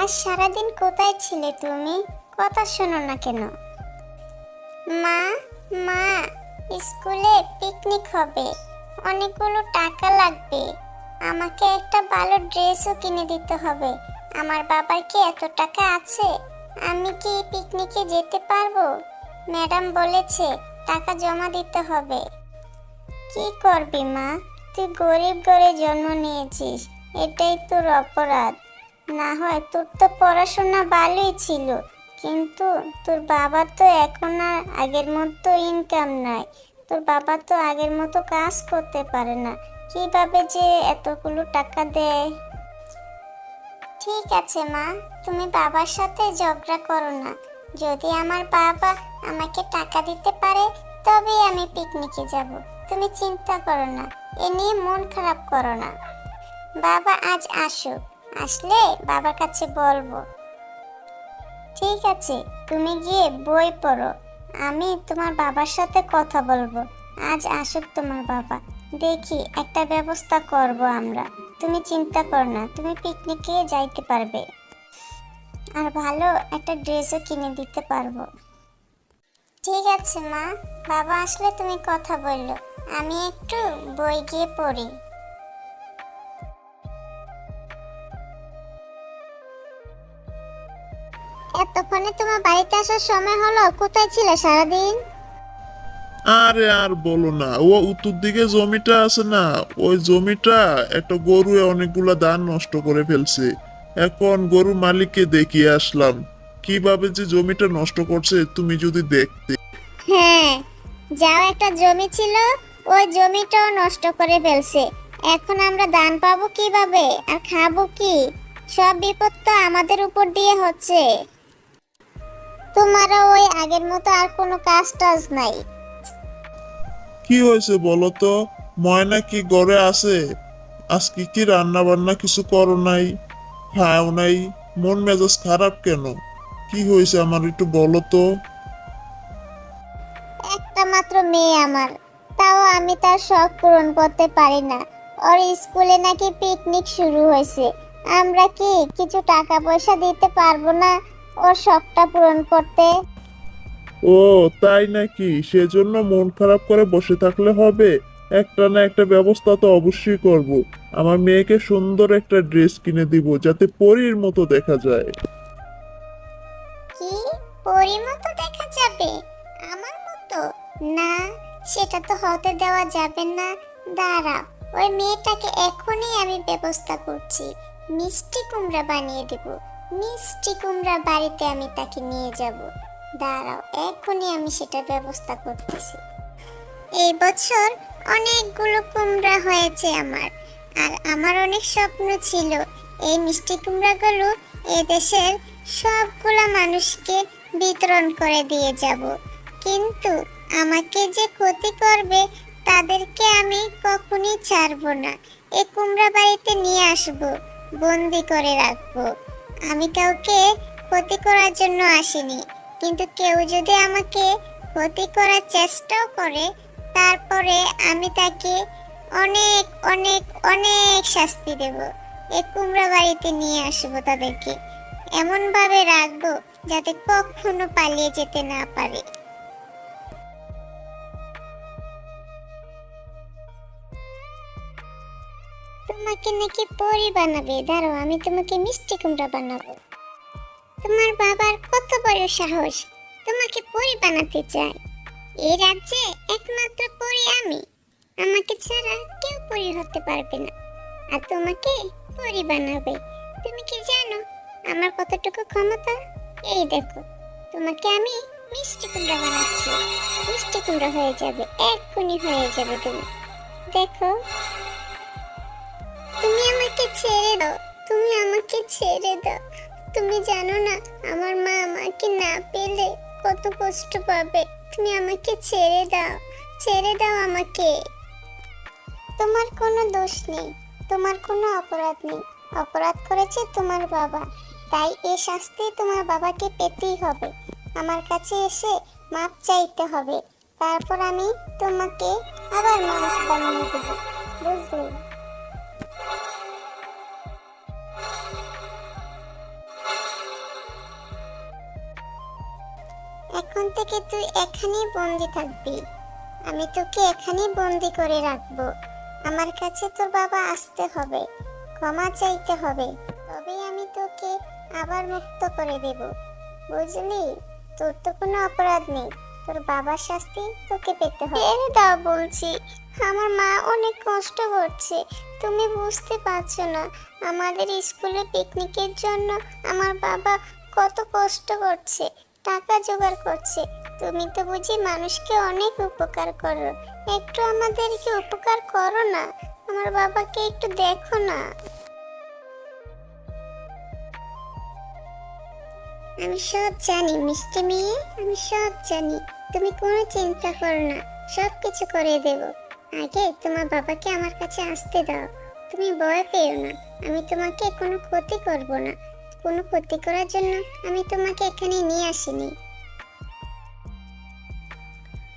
আজ সারাদিন কোথায় ছিলে তুমি? কথা শোনো না কেন? মা মা, স্কুলে পিকনিক হবে। অনেকগুলো টাকা লাগবে। আমাকে একটা ভালো ড্রেসও কিনে দিতে হবে। আমার বাবার কি এত টাকা আছে? আমি কি পিকনিকে যেতে পারব? ম্যাডাম বলেছে, টাকা জমা দিতে হবে। কি করবি মা? তুই গরিব ঘরে জন্ম নিয়েছিস। এটাই তোর অপরাধ। না হয় তোর তো পড়াশোনা ভালোই ছিল, কিন্তু তোর বাবা তো এখন আর আগের মতো ইনকাম নাই। তোর বাবা তো আগের মতো কাজ করতে পারে না, কীভাবে যে এতগুলো টাকা দেয়? ঠিক আছে মা, তুমি বাবার সাথে ঝগড়া করো না। যদি আমার বাবা আমাকে টাকা দিতে পারে, তবেই আমি পিকনিকে যাব। তুমি চিন্তা করো না, এ নিয়ে মন খারাপ করো না। বাবা আজ আসুক। আসলে বাবার কাছে বলব। ঠিক আছে, তুমি গিয়ে বই পড়ো। আমি তোমার বাবার সাথে কথা বলব। আজ আসুক তোমার বাবা। দেখি, একটা ব্যবস্থা করব আমরা। তুমি চিন্তা করো না, তুমি পিকনিকে যাইতে পারবে। আর ভালো একটা ড্রেসও কিনে দিতে পারব। ঠিক আছে, মা। বাবা আসলে তুমি কথা বলল। আমি একটু বই গিয়ে পড়ি। এতক্ষণে তোমার বাড়িতে আসার সময় হলো? কোথায় ছিল সারাদিন? আরে আর বলো না ও উত্তর দিকে জমিটা আছে না ওই জমিটা একটা গরু অনেকগুলা ধান নষ্ট করে ফেলছে। এখন গরুর মালিককে দেখিয়ে আসলাম কীভাবে যে জমিটা নষ্ট করছে তুমি যদি দেখতে। হ্যাঁ যাও একটা জমি ছিল ওই জমিটাও নষ্ট করে ফেলছে। এখন আমরা দান পাবো কীভাবে আর খাব কি? সব বিপদ তো আমাদের উপর দিয়ে হচ্ছে। তোমারও ওই আগের মতো আর কোনো কাজ টাজ নাই। কি হয়েছে বলো তো? ময়না কি ঘরে আছে? আজকে কি রান্না বান্না কিছু করো নাই? খাও নাই? মন মেজাজ খারাপ কেন? কি হয়েছে আমার একটু বলো তো। একটা মাত্র মেয়ে আমার। তাও আমি তার শখ পূরণ করতে পারি না। ওর স্কুলে নাকি পিকনিক শুরু হয়েছে। আমরা কি কিছু টাকা পয়সা দিতে পারব না? ওর শখটা পূরণ করতে। ও তাই নাকি? সেজন্য মন খারাপ করে বসে থাকলে হবে। একটা না একটা ব্যবস্থা তো অবশ্যই করব। আমার মেয়েকে সুন্দর একটা ড্রেস কিনে দিব যাতে পরীর মতো দেখা যায়। কি? পরি মতো দেখা যাবে? আমার মতো? না সেটা তো হতে দেওয়া যাবে না। দাঁড়া ওই মেয়েটাকে এখনই আমি ব্যবস্থা করছি। মিষ্টি কুমড়া বানিয়ে দেব। মিষ্টি কুমড়া বাড়িতে আমি তাকে নিয়ে যাব। দাঁড়াও, এখনই আমি সেটা ব্যবস্থা করতেছি। এই বছর অনেকগুলো কুমড়া হয়েছে আমার, আর আমার অনেক স্বপ্ন ছিল এই মিষ্টি কুমড়াগুলো এদেশের সবগুলা মানুষকে বিতরণ করে দিয়ে যাব। কিন্তু আমাকে যে ক্ষতি করবে তাদেরকে আমি কখনই ছাড়বো না। এ কুমড়া বাড়িতে নিয়ে আসব, বন্দি করে রাখব। আমি কাউকে ক্ষতি করার জন্য আসিনি। কিন্তু কেউ যদি আমাকে ক্ষতি করার চেষ্টাও করে, তারপরে আমি তাকে অনেক অনেক অনেক শাস্তি দেব। এই কুমড়া বাড়িতে নিয়ে আসব তাদেরকে। এমনভাবে রাখব যাতে কখনো পালিয়ে যেতে না পারে। তোমাকে নাকি পরি বানাবে? দাঁড়াও, আমি তোমাকে মিষ্টি কুমড়া বানাবো। তোমার বাবার কত বড় সাহস, তোমাকে পরি বানাতে চায়। এই রাজ্যে একমাত্র পরি আমি। আমাকে ছাড়া কেউ পরি হতে পারবে না। আর তোমাকে পরি বানাবে। তুমি কি জানো, আমার কতটুকু ক্ষমতা? এই দেখো, তোমাকে আমি মিষ্টি কুমড়া বানাচ্ছি। মিষ্টি কুমড়া হয়ে যাবে এক্ষুনি হয়ে যাবে তুমি। দেখো তুমি আমাকে ছেড়ে দাও, তুমি আমাকে ছেড়ে দাও। তুমি জানো না, আমার মা আমাকে না পেলে কত কষ্ট পাবে। তুমি আমাকে ছেড়ে দাও ছেড়ে দাও আমাকে। তোমার কোনো দোষ নেই, তোমার কোনো অপরাধ নেই। অপরাধ করেছে তোমার বাবা। তাই এ শাস্তি তোমার বাবাকে পেতেই হবে। আমার কাছে এসে মাপ চাইতে হবে। তারপর আমি তোমাকে আবার মানুষ বানিয়ে দেবো। বুঝলি? থেকে তুই এখানেই বন্দি থাকবি। আমি তোকে এখানেই বন্দি করে রাখব। আমার কাছে তোর বাবা আসতে হবে, ক্ষমা চাইতে হবে। তবে আমি তোকে আবার মুক্ত করে দেব। বুঝলি? তোর তো কোনো অপরাধ নেই। তোর বাবার শাস্তি তোকে পেতে হবে। ছেড়ে দাও বলছি, আমার মা অনেক কষ্ট করছে। তুমি বুঝতে পারছ না, আমাদের স্কুলে পিকনিকের জন্য আমার বাবা কত কষ্ট করছে। টাকা জোগাড় করছে। তুমি তো বুঝি মানুষকে অনেক উপকার করো। একটু আমাদেরকে উপকার করো না। আমার বাবাকে একটু দেখো না। আমি সব জানি, মিষ্টি মেয়ে। আমি সব জানি। তুমি কোনো চিন্তা করো না। সব কিছু করে দেব। আগে তোমার বাবাকে আমার কাছে আসতে দাও। তুমি ভয় পেও না। আমি তোমাকে কোনো ক্ষতি করব না। কোনো ক্ষতি করার জন্য আমি তোমাকে এখানে নিয়ে আসিনি।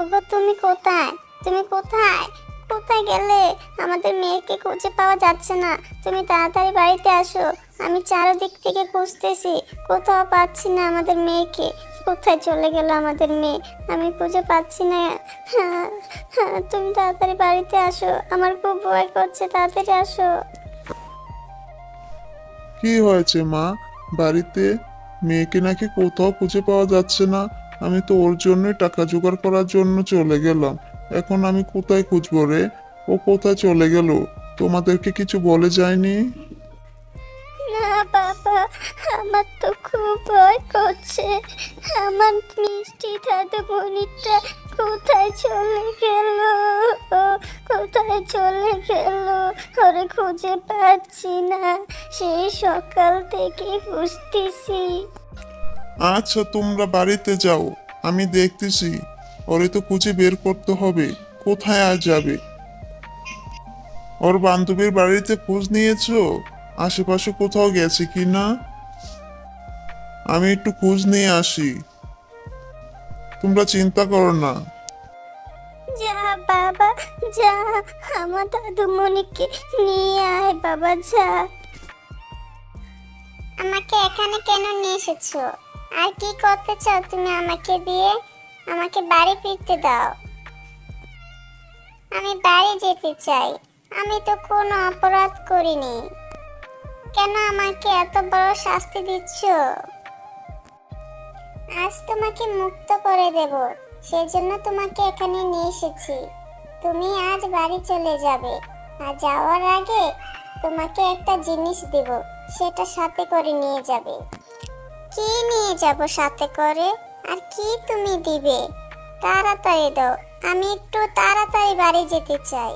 ওগো তুমি কোথায়? তুমি কোথায়? কোথায় গেলে? আমাদের মেয়েকে খুঁজে পাওয়া যাচ্ছে না। তুমি তাড়াতাড়ি বাড়িতে আসো। আমি চারদিক থেকে খুঁজতেছি। কোথাও পাচ্ছি না আমাদের মেয়েকে। কোথায় চলে গেল আমাদের মেয়ে? আমি খুঁজে পাচ্ছি না। হ্যাঁ, হ্যাঁ, তুমি তাড়াতাড়ি বাড়িতে আসো। আমার খুব ভয় করছে। তাড়াতাড়ি আসো। কি হয়েছে মা? বাড়িতে মেয়েকে নাকি কোথাও খুঁজে পাওয়া যাচ্ছে না। আমি তো ওর জন্যই টাকা জোগাড় করার জন্য চলে গেলাম। এখন আমি কোথায় খুঁজবো রে? ও কোথায় চলে গেল? তোমাদেরকে কিছু বলে যায়নি? বাবা, আমার তো খুব ভয় করছে। আমার মিষ্টি দাদু মনিরটা কোথায় চলে গেল? কোথায় চলে গেল? ওরে খুঁজে পাচ্ছি না। সেই সকাল থেকে খুঁজতেছি। আচ্ছা তোমরা বাড়িতে যাও। আমি দেখতেছি। ওরে তো খুঁজে বের করতে হবে। কোথায় আর যাবে? ওর বান্ধবীর বাড়িতে খোঁজ নিয়েছো? আশেপাশে কোথাও গেছে কি না? আমি একটু খোঁজ নিয়ে আসি। তোমরা চিন্তা করো না। যা বাবা, যা। আমার দাদু মনিকে নিয়ে আয় বাবা, যা। আমাকে এখানে কেন নিয়ে এসেছ? আর কি করতে চাও তুমি আমাকে দিয়ে? আমাকে বাড়ি ফিরতে দাও। আমি বাড়ি যেতে চাই। আমি তো কোনো অপরাধ করিনি। কেন আমাকে এত বড় শাস্তি দিচ্ছ? আজ তোমাকে মুক্ত করে দেব, সেজন্য তোমাকে এখানে নিয়ে এসেছি। তুমি আজ বাড়ি চলে যাবে, আর যাওয়ার আগে তোমাকে একটা জিনিস দেব, সেটা সাথে করে নিয়ে যাবে। কি নিয়ে যাব সাথে করে? আর কি তুমি দিবে? তাড়াতাড়ি দাও, আমি একটু তাড়াতাড়ি বাড়ি যেতে চাই।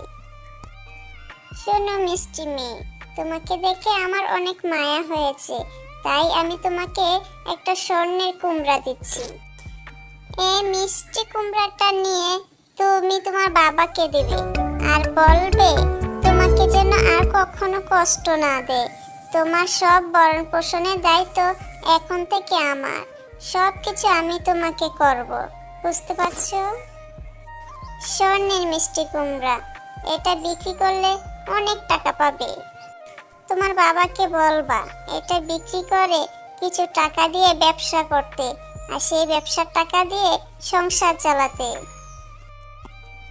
শোনো মিষ্টি মেয়ে, তোমাকে দেখে আমার অনেক মায়া হয়েছে তাই আমি তোমাকে একটা স্বর্ণের কুমড়া দিচ্ছি। এই মিষ্টি কুমড়াটা নিয়ে তুমি তোমার বাবাকে দেবে আর বলবে, তোমাকে যেন আর কখনো কষ্ট না দেয় তোমার সব বরণ পোষণের দায়িত্ব এখন থেকে আমার। সব কিছু আমি তোমাকে করব। বুঝতে পারছ? স্বর্ণের মিষ্টি কুমড়া, এটা বিক্রি করলে অনেক টাকা পাবে। তোমার বাবাকে বলবা, এটা বিক্রি করে কিছু টাকা দিয়ে ব্যবসা করতে আর সেই ব্যবসার টাকা দিয়ে সংসার চালাতে।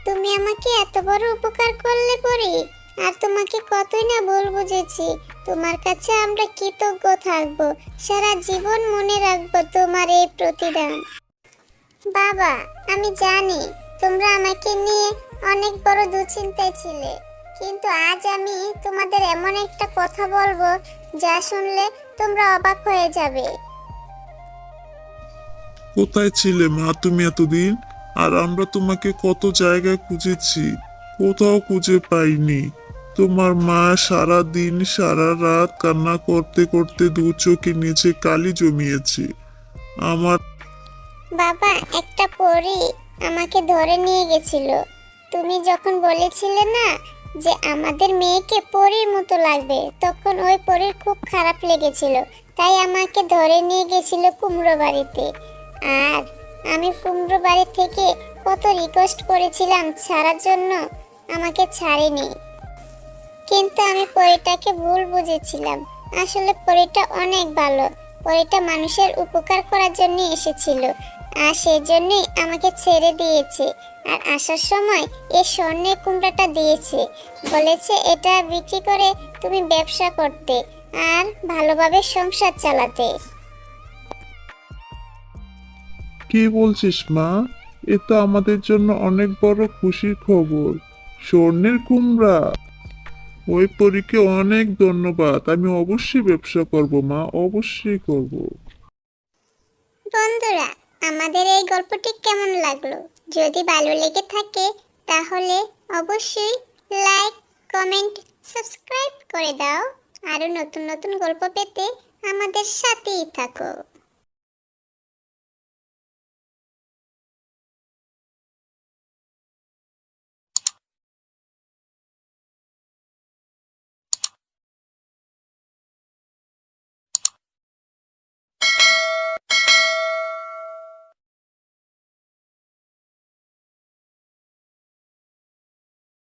তুমি আমাকে এত বড় উপকার করলে পরি আর তোমাকে কতই না ভুল বুঝেছি। তোমার কাছে আমরা কৃতজ্ঞ থাকব, সারা জীবন মনে রাখব তোমার এই প্রতিদান। বাবা, আমি জানি তোমরা আমাকে নিয়ে অনেক বড় দুশ্চিন্তায় ছিলে। কিন্তু আজ আমি তোমাদের এমন একটা কথা বলব যা শুনলে তোমরা অবাক হয়ে যাবে। কোথায় ছিলে মা তুমি এতদিন? আর আমরা তোমাকে কত জায়গায় খুঁজেছি কোথাও খুঁজে পাইনি। তোমার মা সারা দিন সারা রাত কান্না করতে করতে দু চোখে নিচে কালি জমিয়েছে। আমার বাবা একটা পরী আমাকে ধরে নিয়ে গেছিল। তুমি যখন বলেছিলে না যে আমাদের মেয়েকে পরীর মতো লাগবে। তখন ওই পরীর খুব খারাপ লেগেছিল। তাই আমাকে ধরে নিয়ে গেছিল কুমড়ো বাড়িতে। আর আমি কুমড়ো বাড়ি থেকে কত রিকোয়েস্ট করেছিলাম ছাড়ার জন্য আমাকে ছাড়েনি। কিন্তু আমি পরীটাকে ভুল বুঝেছিলাম। আসলে পরীটা অনেক ভালো। পরীটা মানুষের উপকার করার জন্য এসেছিল। আর সেজন্যই আমাকে ছেড়ে দিয়েছে। আর আসার সময় এই স্বর্ণের কুমড়াটা দিয়েছে। বলেছে এটা বিক্রি করে তুমি ব্যবসা করতে আর ভালোভাবে সংসার চালাতে। কি বলছিস মা? এ তো আমাদের জন্য অনেক বড় খুশির খবর। স্বর্ণের কুমড়া। ওই পরীকে অনেক ধন্যবাদ। আমি অবশ্যই ব্যবসা করব মা অবশ্যই করব। বন্ধুরা আমাদের এই গল্পটি কেমন লাগল? যদি ভালো লেগে থাকে, তাহলে অবশ্যই লাইক, কমেন্ট, সাবস্ক্রাইব করে দাও। আরও নতুন নতুন গল্প পেতে আমাদের সাথেই থাকো।